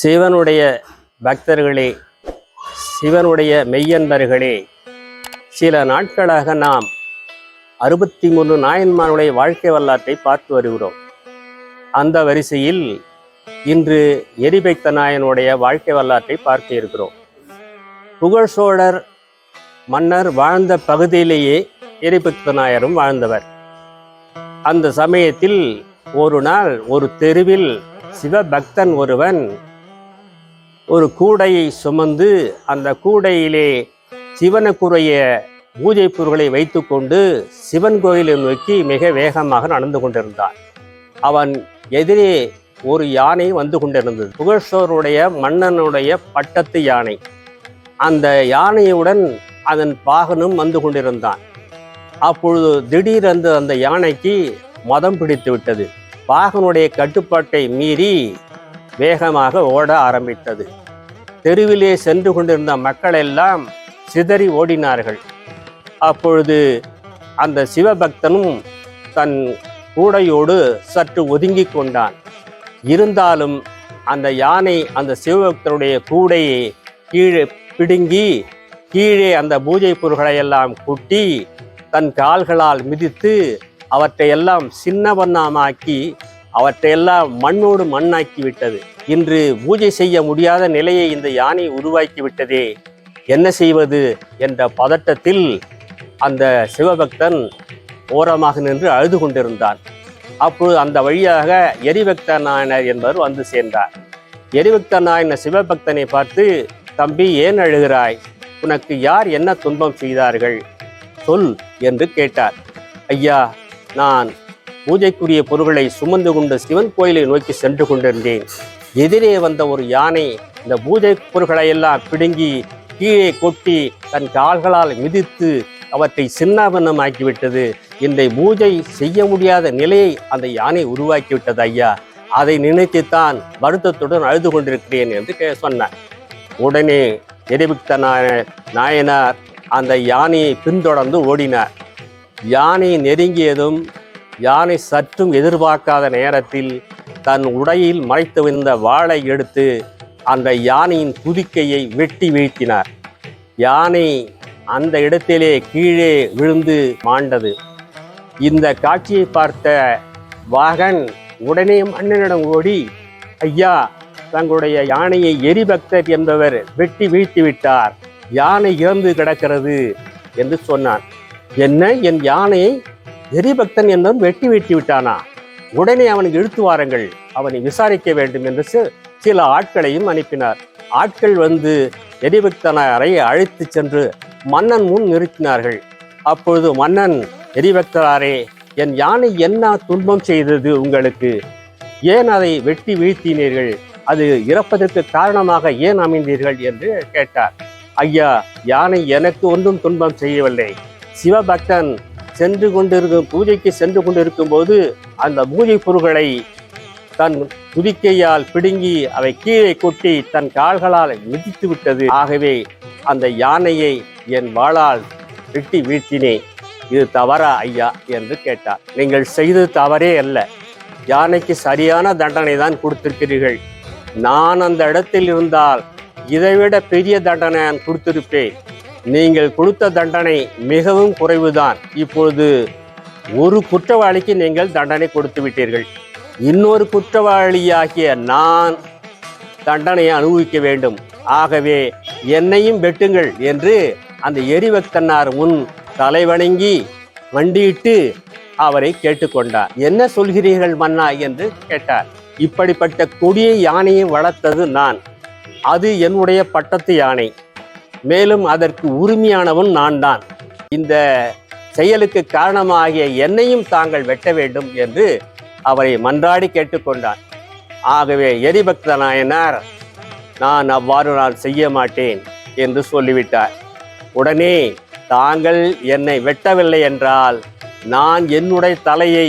சிவனுடைய பக்தர்களே சிவனுடைய மெய்யன்பர்களே சில நாட்களாக நாம் அறுபத்தி மூணு நாயன்மானுடைய வாழ்க்கை வரலாற்றை பார்த்து வருகிறோம். அந்த வரிசையில் இன்று எரிபெக்த நாயனுடைய வாழ்க்கை வரலாற்றை பார்க்க இருக்கிறோம். புகழ் சோழர் மன்னர் வாழ்ந்த பகுதியிலேயே எரிபக்த நாயரும் வாழ்ந்தவர். அந்த சமயத்தில் ஒரு நாள் ஒரு தெருவில் சிவபக்தன் ஒருவன் ஒரு கூடையை சுமந்து அந்த கூடையிலே சிவனுக்குரிய பூஜை பொருட்களை வைத்துக்கொண்டு சிவன் கோயிலை நோக்கி மிக வேகமாக நடந்து கொண்டிருந்தான். அவன் எதிரே ஒரு யானை வந்து கொண்டிருந்தது. புகழ்சோருடைய மன்னனுடைய பட்டத்து யானை. அந்த யானையுடன் அதன் பாகனும் வந்து கொண்டிருந்தான். அப்பொழுது திடீரென்று அந்த யானைக்கு மதம் பிடித்து விட்டது பாகனுடைய கட்டுப்பாட்டை மீறி வேகமாக ஓட ஆரம்பித்தது. தெருவிலே சென்று கொண்டிருந்த மக்கள் எல்லாம் சிதறி ஓடினார்கள். அப்பொழுது அந்த சிவபக்தனும் தன் கூடையோடு சற்று ஒதுங்கி கொண்டான். இருந்தாலும் அந்த யானை அந்த சிவபக்தனுடைய கூடையை கீழே பிடுங்கி கீழே அந்த பூஜை பொருள்களையெல்லாம் கொட்டி தன் கால்களால் மிதித்து அவற்றையெல்லாம் சின்ன வண்ணமாக்கி அவற்றையெல்லாம் மண்ணோடு மண்ணாக்கி விட்டது. இன்று பூஜை செய்ய முடியாத நிலையை இந்த யானை உருவாக்கி விட்டதே. என்ன செய்வது என்ற பதட்டத்தில் அந்த சிவபக்தன் ஓரமாக நின்று அழுது கொண்டிருந்தான். அப்போது அந்த வழியாக எரிபக்த நாயனர் என்பவர் வந்து சேர்ந்தார். எரிபக்த நாயனர் சிவபக்தனை பார்த்து தம்பி ஏன் அழுகிறாய்? உனக்கு யார் என்ன துன்பம் செய்தார்கள்? சொல் என்று கேட்டார். ஐயா நான் பூஜைக்குரிய பொருட்களை சுமந்து கொண்டு சிவன் கோயிலை நோக்கி சென்று கொண்டிருந்தேன். எதிரே வந்த ஒரு யானை இந்த பூஜை பொருட்களை எல்லாம் பிடுங்கி கீழே கொட்டி தன் கால்களால் மிதித்து அவற்றை சின்னாபின்னமாக்கிவிட்டது. இந்த பூஜை செய்ய முடியாத நிலையை அந்த யானை உருவாக்கிவிட்டது ஐயா. அதை நினைத்துத்தான் வருத்தத்துடன் அழுது கொண்டிருக்கிறேன் என்று கே- சொன்னார். உடனே எரிபிக்த நாயனார் அந்த யானையை பின்தொடர்ந்து ஓடினார். யானை நெருங்கியதும் யானை சற்றும் எதிர்பார்க்காத நேரத்தில் தன் உடையில் மறைத்திருந்த வாளை எடுத்து அந்த யானையின் துதிக்கையை வெட்டி வீழ்த்தினார். யானை அந்த இடத்திலே கீழே விழுந்து மாண்டது. இந்த காட்சியை பார்த்த வாகன் உடனே மன்னனிடம் ஓடி ஐயா தங்களுடைய யானையை எரிபக்தர் என்பவர் வெட்டி வீழ்த்தி விட்டார். யானை இறந்து கிடக்கிறது என்று சொன்னான். என்ன? என் யானையை எரிபக்தன் என்பவன் வெட்டி வெட்டி விட்டானா? உடனே அவனுக்கு இழுத்து வாருங்கள். அவனை விசாரிக்க வேண்டும் என்று சில ஆட்களையும் அனுப்பினார். ஆட்கள் வந்து எரிபக்தனாரை அழைத்து சென்று மன்னன் முன் நிறுத்தினார்கள். அப்பொழுது மன்னன் எரிபக்தராரே என் யானை என்ன துன்பம் செய்தது உங்களுக்கு? ஏன் அதை வெட்டி வீழ்த்தினீர்கள்? அது இறப்பதற்கு காரணமாக ஏன் அமைந்தீர்கள்? என்று கேட்டார். ஐயா யானை எனக்கு ஒன்றும் துன்பம் செய்யவில்லை. சிவபக்தன் சென்று கொண்டிருக்கும் பூஜைக்கு சென்று கொண்டிருக்கும் போது அந்த பூஜை பொருட்களை தன் துதிக்கையால் பிடுங்கி அவை கீழே கொட்டி தன் கால்களால் மிதித்து விட்டது. ஆகவே அந்த யானையை என் வாளால் வெட்டி வீழ்த்தினேன். இது தவறா ஐயா என்று கேட்டார். நீங்கள் செய்தது தவறே அல்ல. யானைக்கு சரியான தண்டனை தான் கொடுத்திருக்கிறீர்கள். நான் அந்த இடத்தில் இருந்தால் இதைவிட பெரிய தண்டனை நான் கொடுத்திருப்பேன். நீங்கள் கொடுத்த தண்டனை மிகவும் குறைவுதான். இப்பொழுது ஒரு குற்றவாளிக்கு நீங்கள் தண்டனை கொடுத்து விட்டீர்கள். இன்னொரு குற்றவாளியாகிய நான் தண்டனையை அனுபவிக்க வேண்டும். ஆகவே என்னையும் வெட்டுங்கள் என்று அந்த எரிவக்தன்னார் முன் தலைவணங்கி வண்டியிட்டு அவரை கேட்டுக்கொண்டார். என்ன சொல்கிறீர்கள் மன்னா? என்று கேட்டார். இப்படிப்பட்ட கொடிய யானையை வளர்த்தது நான். அது என்னுடைய பட்டத்து யானை. மேலும் அதற்கு உரிமையானவன் நான் தான் இந்த செயலுக்கு காரணமாகிய என்னையும் தாங்கள் வெட்ட வேண்டும் என்று அவரை மன்றாடி கேட்டுக்கொண்டான். ஆகவே எரிபக்த நாயனார் நான் அவ்வாறு நான் செய்ய மாட்டேன் என்று சொல்லிவிட்டார். உடனே தாங்கள் என்னை வெட்டவில்லை என்றால் நான் என்னுடைய தலையை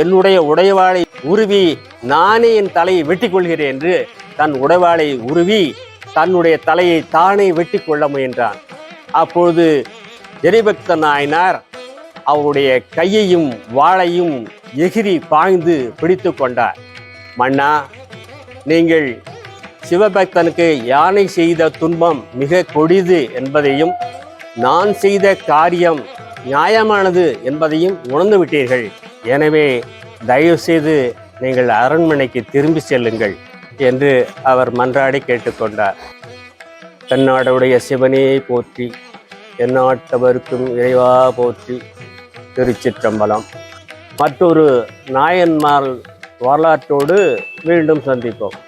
என்னுடைய உடைவாளை உருவி நானே என் தலையை வெட்டிக் கொள்கிறேன் என்று தன் உடைவாளை உருவி தன்னுடைய தலையை தானே வெட்டி கொள்ள முயன்றான். அப்பொழுது ஜெரிபக்த நாயனார் அவருடைய கையையும் வாளையும் எகிரி பாய்ந்து பிடித்து கொண்டார். மன்னா நீங்கள் சிவபக்தனுக்கு யானை செய்த துன்பம் மிக கொடிது என்பதையும் நான் செய்த காரியம் நியாயமானது என்பதையும் உணர்ந்து விட்டீர்கள். எனவே தயவுசெய்து நீங்கள் அரண்மனைக்கு திரும்பி செல்லுங்கள். என்று அவர் மன்றாடி கேட்டுக்கொண்டார். தென்னாடுடைய சிவனையை போற்றி எந்நாட்டவருக்கும் இறைவா போற்றி திருச்சிற்றம்பலம். மற்றொரு நாயன்மார் வரலாற்றோடு மீண்டும் சந்திப்போம்.